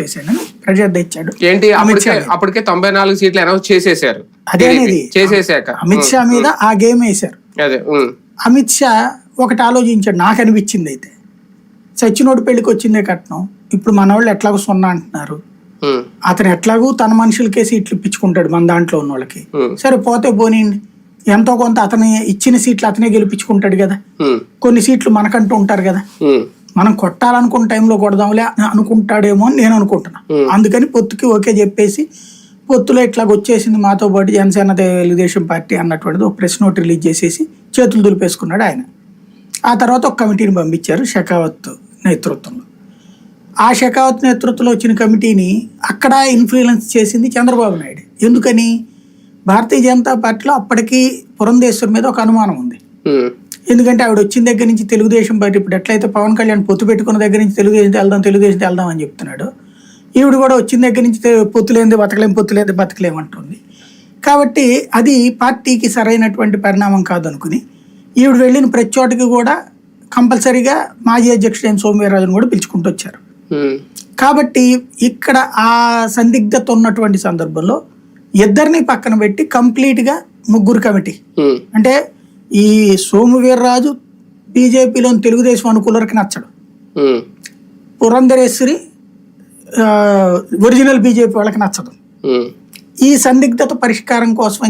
చేశాడని ప్రెషర్ తెచ్చాడు ఏంటి? అమిత్ అప్పటికే తొంభై నాలుగు సీట్లు అనౌన్స్ చేసేసారు అదే. చేసేసాక అమిత్ షా మీద ఆ గేమ్ వేశారు. అదే అమిత్ షా ఒకటి ఆలోచించాడు. నాకు అనిపించింది అయితే. సచ్చినోడు పెళ్ళికి వచ్చిందే కట్నం. ఇప్పుడు మన వాళ్ళు ఎట్లాగో సున్నా అంటున్నారు. అతను ఎట్లాగూ తన మనుషులకే సీట్లు ఇప్పించుకుంటాడు మన దాంట్లో ఉన్న వాళ్ళకి సరే పోతే పోనీయండి. ఎంతో కొంత అతని ఇచ్చిన సీట్లు అతనే గెలిపించుకుంటాడు కదా. కొన్ని సీట్లు మనకంటూ ఉంటారు కదా. మనం కొట్టాలనుకున్న టైంలో కొడదాంలే అని అనుకుంటాడేమో అని నేను అనుకుంటున్నా. అందుకని పొత్తుకి ఓకే చెప్పేసి పొత్తులో ఇట్లా వచ్చేసింది మాతో పాటు జనసేన తెలుగుదేశం పార్టీ అన్నటువంటిది ఒక ప్రెస్ నోట్ రిలీజ్ చేసేసి చేతులు దులిపేసుకున్నాడు ఆయన. ఆ తర్వాత ఒక కమిటీని పంపించారు షెకావత్ నేతృత్వంలో. ఆ షెకావత్ నేతృత్వంలో వచ్చిన కమిటీని అక్కడ ఇన్ఫ్లుయెన్స్ చేసింది చంద్రబాబు నాయుడు. ఎందుకని? భారతీయ జనతా పార్టీలో అప్పటికి పురంధేశ్వర్ మీద ఒక అనుమానం ఉంది. ఎందుకంటే ఆవిడ వచ్చిన దగ్గర నుంచి తెలుగుదేశం పార్టీ ఇప్పుడు ఎట్లయితే పవన్ కళ్యాణ్ పొత్తు పెట్టుకున్న దగ్గర నుంచి తెలుగుదేశం వెళ్దాం తెలుగుదేశం వెళ్దాం అని చెప్తున్నాడు. ఈవిడ కూడా వచ్చిన దగ్గర నుంచి తె- పొత్తు లేనిది బతకలేం పొత్తు లేనిది బతకలేం అంటుంది. కాబట్టి అది పార్టీకి సరైనటువంటి పరిణామం కాదనుకుని ఈవిడ వెళ్ళిన ప్రతి చోటకి కూడా కంపల్సరీగా మాజీ అధ్యక్షుడు ఎన్ సోమవీర్రాజును కూడా పిలుచుకుంటూ వచ్చారు. కాబట్టి ఇక్కడ ఆ సందిగ్ధత ఉన్నటువంటి సందర్భంలో ఇద్దరిని పక్కన పెట్టి కంప్లీట్గా ముగ్గురు కమిటీ అంటే ఈ సోము వీర్రాజు బీజేపీలోని తెలుగుదేశం అనుకూలరికి నచ్చడు. పురంధరేశ్వరి ఆ, ఒరిజినల్ బీజేపీ వాళ్ళకి నచ్చదు. ఈ సందిగ్ధత పరిష్కారం కోసం